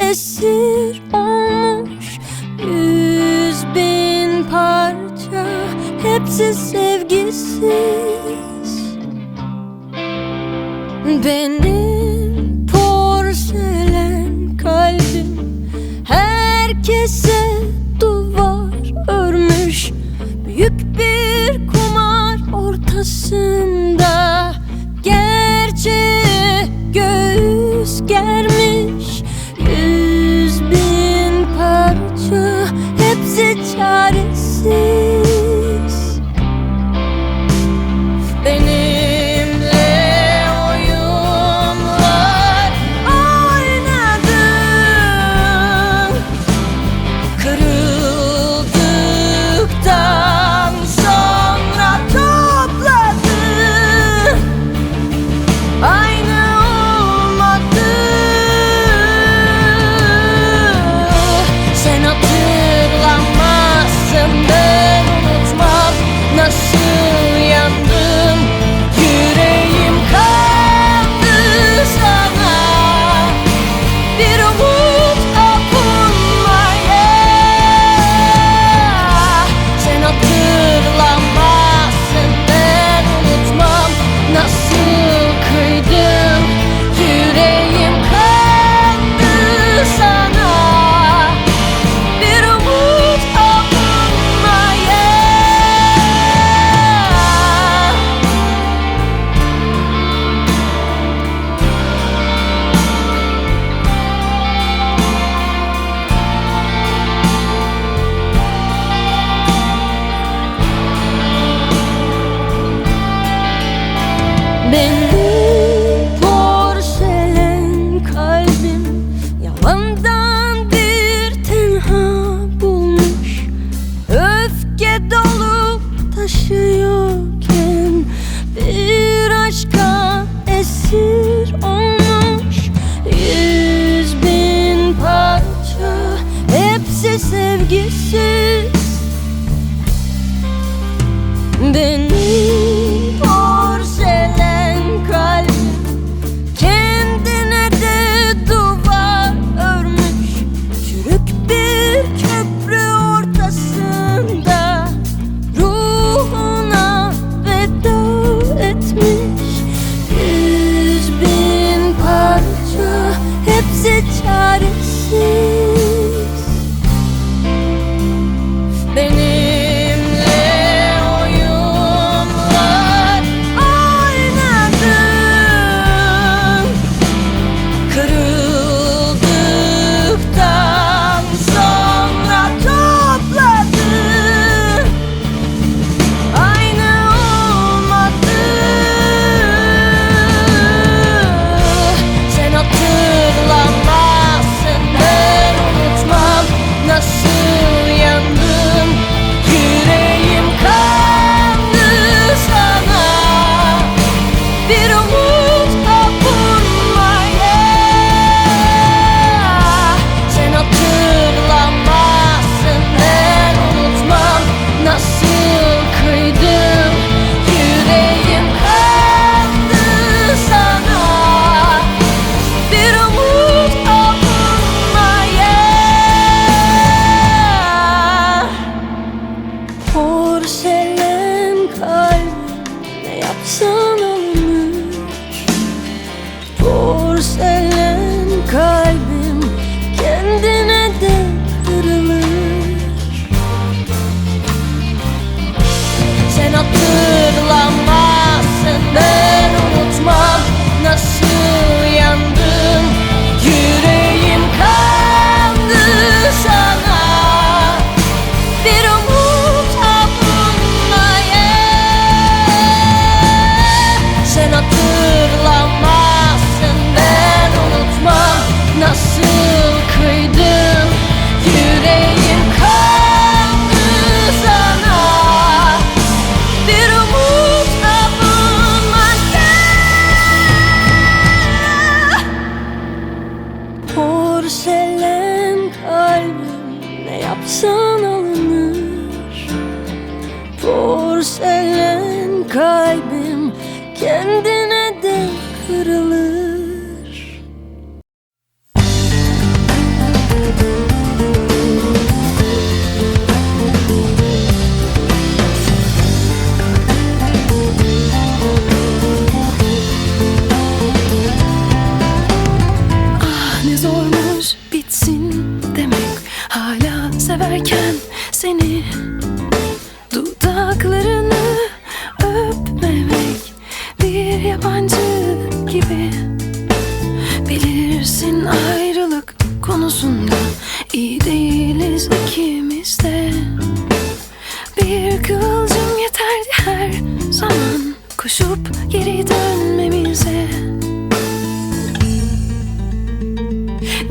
esir olmuş Yüz bin parça hepsi sevgisiz. Beni wish I'd been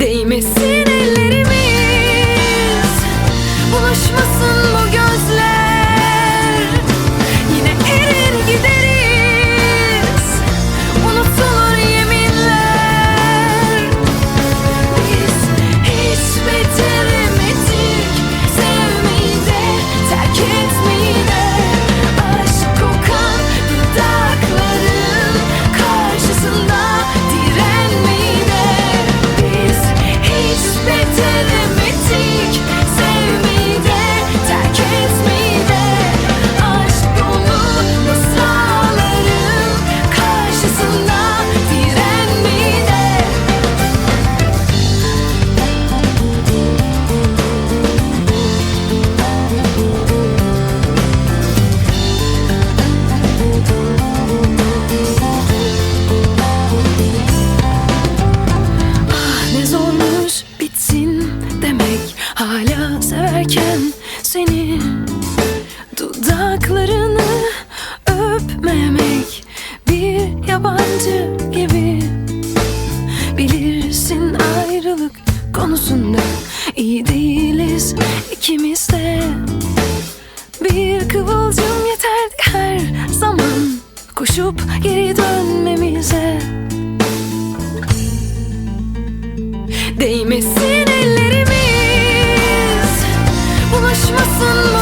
değmesin. ayrılık konusunda iyi değiliz ikimiz de Bir kıvılcım yeterdi her zaman Koşup geri dönmemize Değmesin ellerimiz Bulaşmasın mı?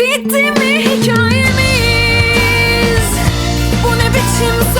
Bitti mi hikayemiz? Bu ne biçim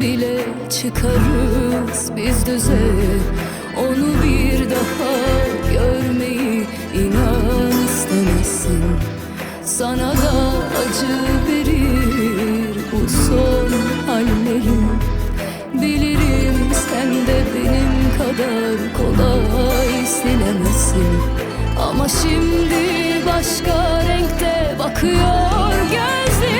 bile çıkarız biz düze. Onu bir daha görmeyi inan istemezsin. Sana da acı verir bu son hallerim. Bilirim sen de benim kadar kolay silemezsin. Ama şimdi başka renkte bakıyor gözlerim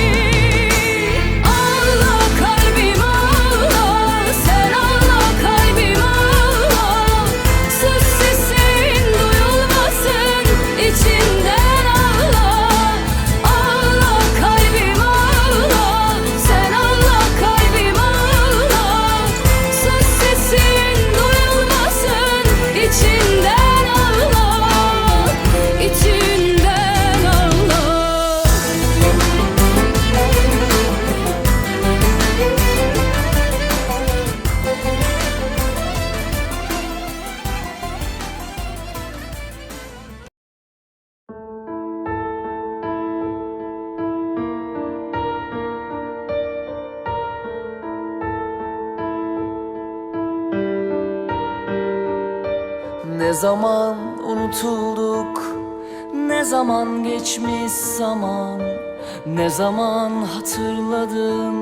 zaman unutulduk? Ne zaman geçmiş zaman? Ne zaman hatırladım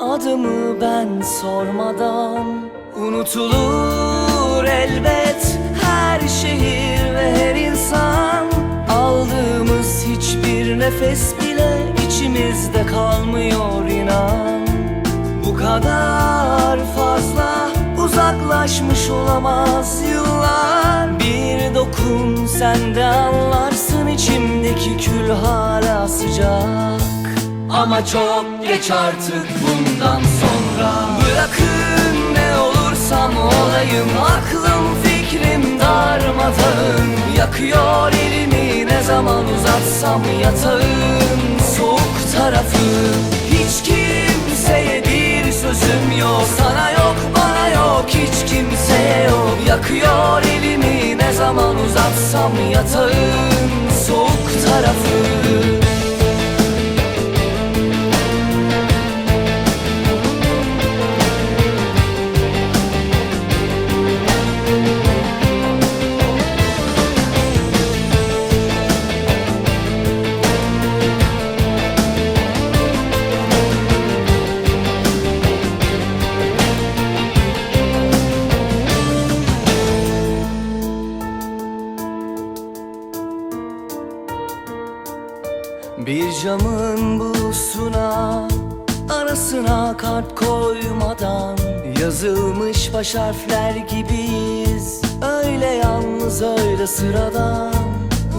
Adımı ben sormadan. Unutulur elbet Her şehir ve her insan. Aldığımız hiçbir nefes bile içimizde kalmıyor inan. Bu kadar fazla uzaklaşmış olamaz yıllar dokun sen de anlarsın içimdeki kül hala sıcak. Ama çok geç artık bundan sonra. Bırakın ne olursam olayım Aklım fikrim darmadağın. Yakıyor elimi ne zaman uzatsam yatağın. Soğuk tarafı Hiç kimseye bir sözüm yok Sana yok bana yok hiç kimseye yok. Yakıyor elimi ne zaman uzatsam yatağın soğuk tarafı Yazılmış baş harfler gibiyiz. Öyle yalnız öyle sıradan.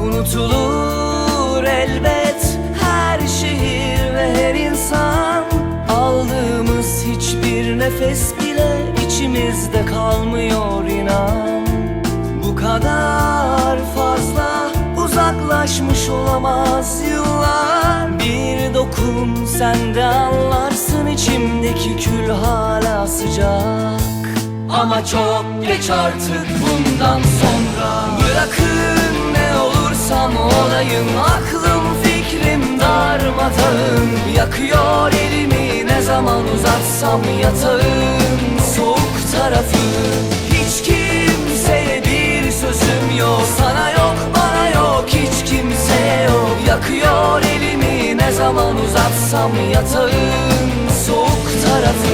Unutulur elbet her şehir ve her insan. Aldığımız hiçbir nefes bile içimizde kalmıyor inan. Bu kadar fazla uzaklaşmış olamaz yıllar dokun sen de anlarsın içimdeki kül hala sıcak. Ama çok geç artık bundan sonra. Bırakın ne olursam olayım Aklım fikrim darmadağın. Yakıyor elimi ne zaman uzatsam yatağın. Soğuk tarafı Hiç kimseye bir sözüm yok. Sana yok bana yok hiç kimseye yok. Yakıyor elimi zaman uzatsam yatağın Soğuk tarafı.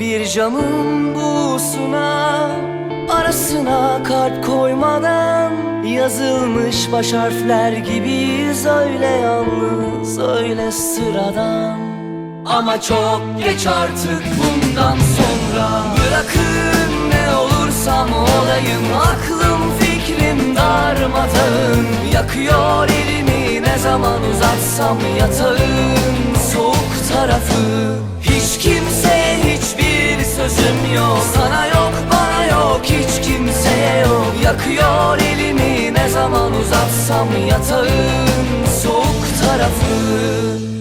Bir camın Arasına kalp koymadan Yazılmış baş harfler gibiyiz Öyle yalnız öyle sıradan. Ama çok geç artık bundan sonra. Bırakın ne olursam olayım Aklım fikrim darmadağın. Yakıyor elimi ne zaman uzatsam yatağın. Soğuk tarafı Hiç kimseye hiçbir sözüm yok. Sana yok bana yok hiç kimseye yok. Yakıyor elimi. Ne zaman uzatsam yatağın Soğuk tarafı